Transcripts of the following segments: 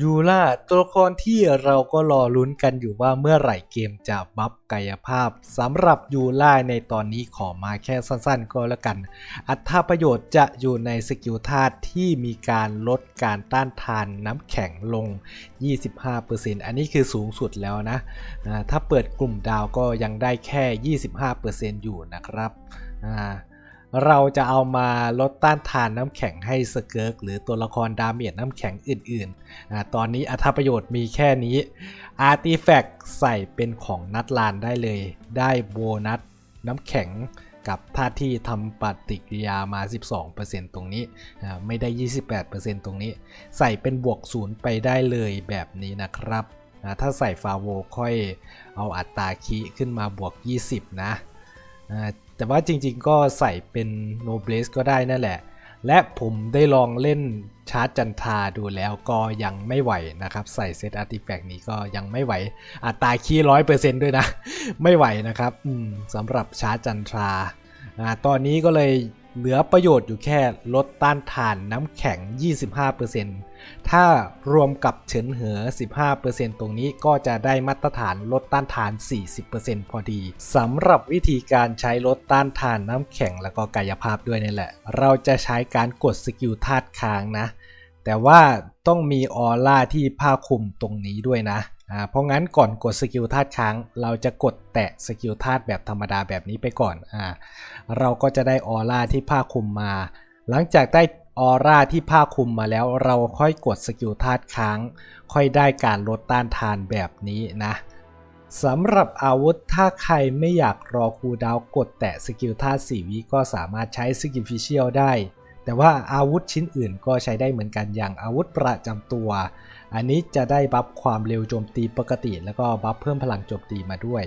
ยูล่าตัวละครที่เราก็รอลุ้นกันอยู่ว่าเมื่อไหร่เกมจะบัฟกายภาพสำหรับยูล่าในตอนนี้ขอมาแค่สั้นๆ ก็แล้วกัน อัตราประโยชน์จะอยู่ในสกิลธาตุที่มีการลดการต้านทานน้ำแข็งลง 25%อันนี้คือสูงสุดแล้วนะ ถ้าเปิดกลุ่มดาวก็ยังได้แค่ 25%อยู่นะครับอ่า เราจะเอามาลดต้านทานน้ำแข็งให้สเกิร์กหรือตัวละครดาเมจน้ำแข็งอื่นๆ ตอนนี้อัธประโยชน์มีแค่นี้ อาร์ติแฟกต์ใส่เป็นของนัดลานได้เลย ได้โบนัสน้ำแข็งกับท่าที่ทำปฏิกิริยามา 12%ตรงนี้ ไม่ได้ 28%ตรงนี้ ใส่เป็นบวกศูนย์ไปได้เลยแบบนี้นะครับถ้าใส่ฟาโวค่อยเอาอัตราคีขึ้นมาบวก 20 นะ แต่ว่าจริงๆก็ใส่เป็นโนเบลสก็ได้นั่นแหละ และผมได้ลองเล่นชาร์จจันทราดูแล้วก็ยังไม่ไหวนะครับ ใส่เซตอาร์ติแฟกต์นี้ก็ยังไม่ไหว อัตราคีร้อยเปอร์เซนต์ด้วยนะ ไม่ไหวนะครับสำหรับชาร์จจันทราตอนนี้ก็เลย เหลือประโยชน์อยู่แค่ลดต้านทานน้ำแข็ง 25%ถ้ารวมกับเฉินเหอ 15%ตรงนี้ก็จะได้มาตรฐานลดต้านทาน 40%พอดีสำหรับวิธีการใช้ลดต้านทานน้ำแข็งแล้วก็กายภาพด้วยนี่แหละ เราจะใช้การกดสกิลธาตุค้างนะ แต่ว่าต้องมีออร่าที่ผ้าคลุมตรงนี้ด้วยนะ เพราะงั้นก่อนกดสกิลธาตุค้าง เราจะกดแตะสกิลธาตุแบบธรรมดาแบบนี้ไปก่อนอเราก็จะได้ออร่าที่ผ้าคลุมมา หลังจากได้ออร่าที่ผ้าคลุมมาแล้ว เราค่อยกดสกิลธาตุค้าง ค่อยได้การลดต้านทานแบบนี้นะสำหรับอาวุธถ้าใครไม่อยากรอคูดาวกดแตะสกิลธาตุ4วิก็สามารถใช้สกิลฟิเชียลได้ แต่ว่าอาวุธชิ้นอื่นก็ใช้ได้เหมือนกันอย่างอาวุธประจำตัว อันนี้จะได้บัฟความเร็วโจมตีปกติ แล้วก็บัฟเพิ่มพลังโจมตีมาด้วย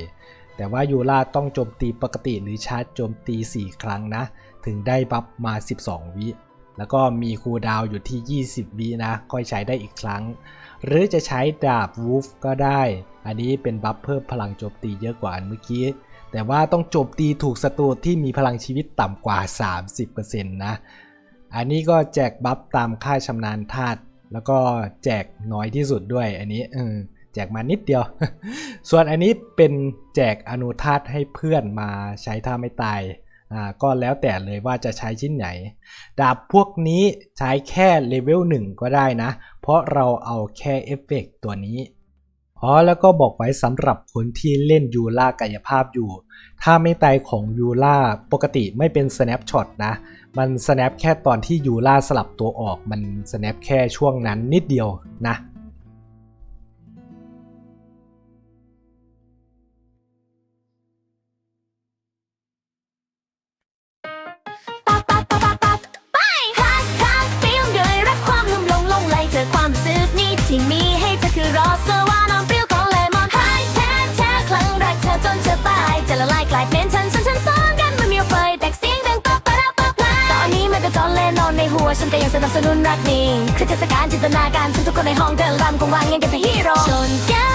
แต่ว่ายูราต้องโจมตีปกติหรือชาร์จโจมตี 4 ครั้งนะ ถึงได้บัฟมา 12 วิแล้วก็มีคูดาวอยู่ที่ 20 วินะ ค่อยใช้ได้อีกครั้ง หรือจะใช้ดาบวูฟก็ได้ อันนี้เป็นบัฟเพิ่มพลังโจมตีเยอะกว่าอันเมื่อกี้ แต่ว่าต้องโจมตีถูกศัตรูที่มีพลังชีวิตต่ำกว่า 30%นะ อันนี้ก็แจกบัฟตามค่าชำนาญธาตุแล้วก็แจกน้อยที่สุดด้วยอันนี้เออแจกมานิดเดียว ส่วนอันนี้เป็นแจกอนุธาตุให้เพื่อนมาใช้ท่าไม่ตายอ่าก็แล้วแต่เลยว่าจะใช้ชิ้นไหน ดาบพวกนี้ใช้แค่เลเวล1ก็ได้นะ เพราะเราเอาแค่เอฟเฟกต์ตัวนี้ อ๋อแล้วก็บอกไว้สำหรับคนที่เล่นยูล่ากายภาพอยู่ ถ้าไม่ตายของยูล่าปกติไม่เป็น snapshot นะ มัน snap แค่ตอนที่ยูล่าสลับตัวออกมัน snap แค่ช่วงนั้นนิดเดียวนะ วฉันแต่ยังสนับสนุนรักนี้คือเทศกาลจินตนาการฉันทุกคนในห้องเดินรำคงวางเงินกันเป็นฮีโร่ชนแก้ว